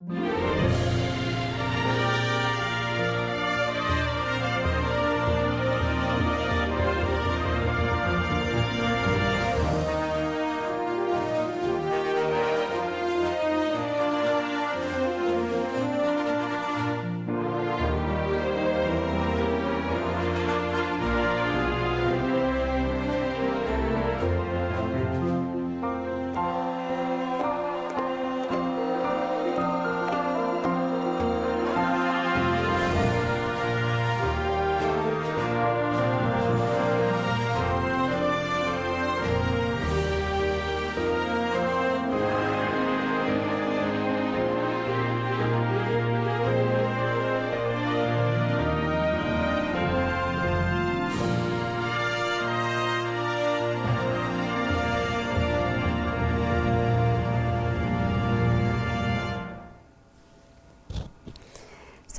Música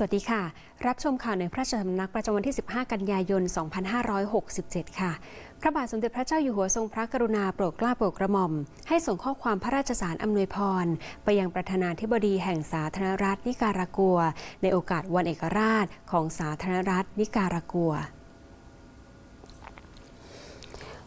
สวัสดีค่ะ รับชมข่าวในพระราชสำนักประจำวันที่ 15 กันยายน 2567 ค่ะ พระบาทสมเด็จพระเจ้าอยู่หัวทรงพระกรุณาโปรดเกล้าโปรดกระหม่อม ให้ส่งข้อความพระราชสารอำนวยพร ไปยังประธานาธิบดีแห่งสาธารณรัฐนิการากัว ในโอกาสวันเอกราชของสาธารณรัฐนิการากัว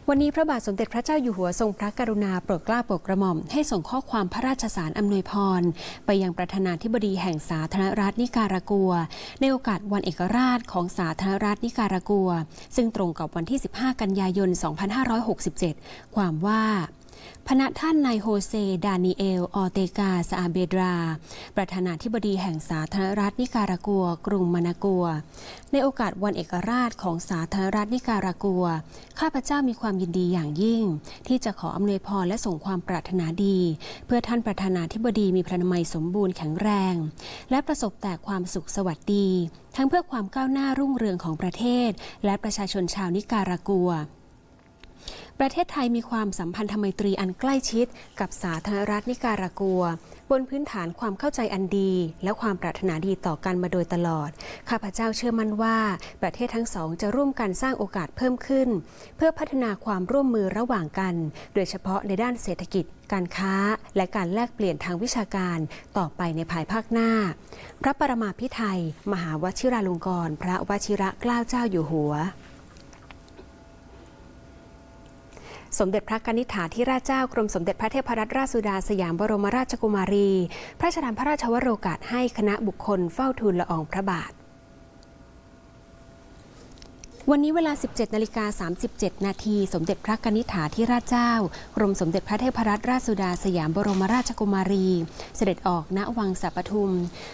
วันนี้พระบาทสมเด็จพระเจ้าอยู่หัวทรงพระกรุณาโปรดเกล้าโปรดกระหม่อมให้ส่งข้อความพระราชสารอำนวยพร ไปยังประธานาธิบดีแห่งสาธารณรัฐนิการากัว ในโอกาสวันเอกราชของสาธารณรัฐนิการากัว ซึ่งตรงกับวันที่ 15 กันยายน 2567 ความว่า พระท่านนายโฮเซ ดานิเอล ออเตกาซาอาเบดรา ประธานาธิบดีแห่งสาธารณรัฐนิการากัว กรุงมานากัว ในโอกาสวันเอกราชของสาธารณรัฐนิการากัว ข้าพเจ้ามีความยินดีอย่างยิ่ง ที่จะขออำนวยพรและส่งความปรารถนาดี เพื่อท่านประธานาธิบดีมีพระนามัยสมบูรณ์แข็งแรง และประสบแต่ความสุขสวัสดี ทั้งเพื่อความก้าวหน้ารุ่งเรืองของประเทศ และประชาชนชาวนิการากัว ประเทศไทยมีความสัมพันธไมตรีอันใกล้ชิด กับสาธารณรัฐนิการากัว บนพื้นฐานความเข้าใจอันดี และความปรารถนาดีต่อกันมาโดยตลอด ข้าพเจ้าเชื่อมั่นว่า ประเทศทั้งสองจะร่วมกันสร้างโอกาสเพิ่มขึ้น เพื่อพัฒนาความร่วมมือระหว่างกัน โดยเฉพาะในด้านเศรษฐกิจ การค้า และการแลกเปลี่ยนทางวิชาการต่อไปในภายภาคหน้า พระปรมาภิไธยมหาวชิราลงกรณ์พระวชิระเกล้าเจ้าอยู่หัว สมเด็จพระกนิษฐาธิราชเจ้ากรมสมเด็จพระเทพรัตนราชสุดาสยามบรมราชกุมารี พระราชทานพระราชวโรกาสให้คณะบุคคลเฝ้าทูลละอองพระบาท วันนี้เวลา 17นาฬิกา37 นาที สมเด็จพระกนิษฐาธิราชเจ้ากรมสมเด็จพระเทพรัตนราชสุดาสยามบรมราชกุมารี เสด็จออกณวังสัปทุม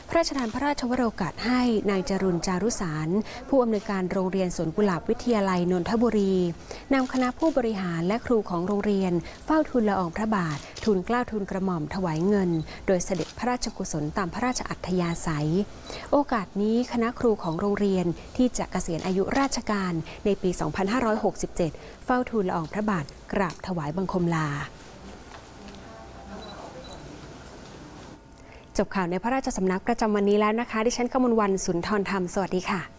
พระราชทานพระราชวโรกาสให้นายจรุนจารุสาร ผู้อำนวยการโรงเรียนสวนกุหลาบวิทยาลัยนนทบุรีนำคณะผู้บริหารและครูของโรงเรียน เฝ้าทูลละอองพระบาททูลกล้าทูลกระหม่อมถวายเงิน โดยเสด็จพระราชกุศลตามพระราชอัธยาศัย โอกาสนี้คณะครูของโรงเรียนที่จะเกษียณอายุราชการการ ในปี 2567 เฝ้าทูลละอองพระบาทกราบถวายบังคมลา จบข่าวในพระราชสำนักประจำวันนี้แล้วนะคะ ดิฉันกมลวันสุนทรธรรม สวัสดีค่ะ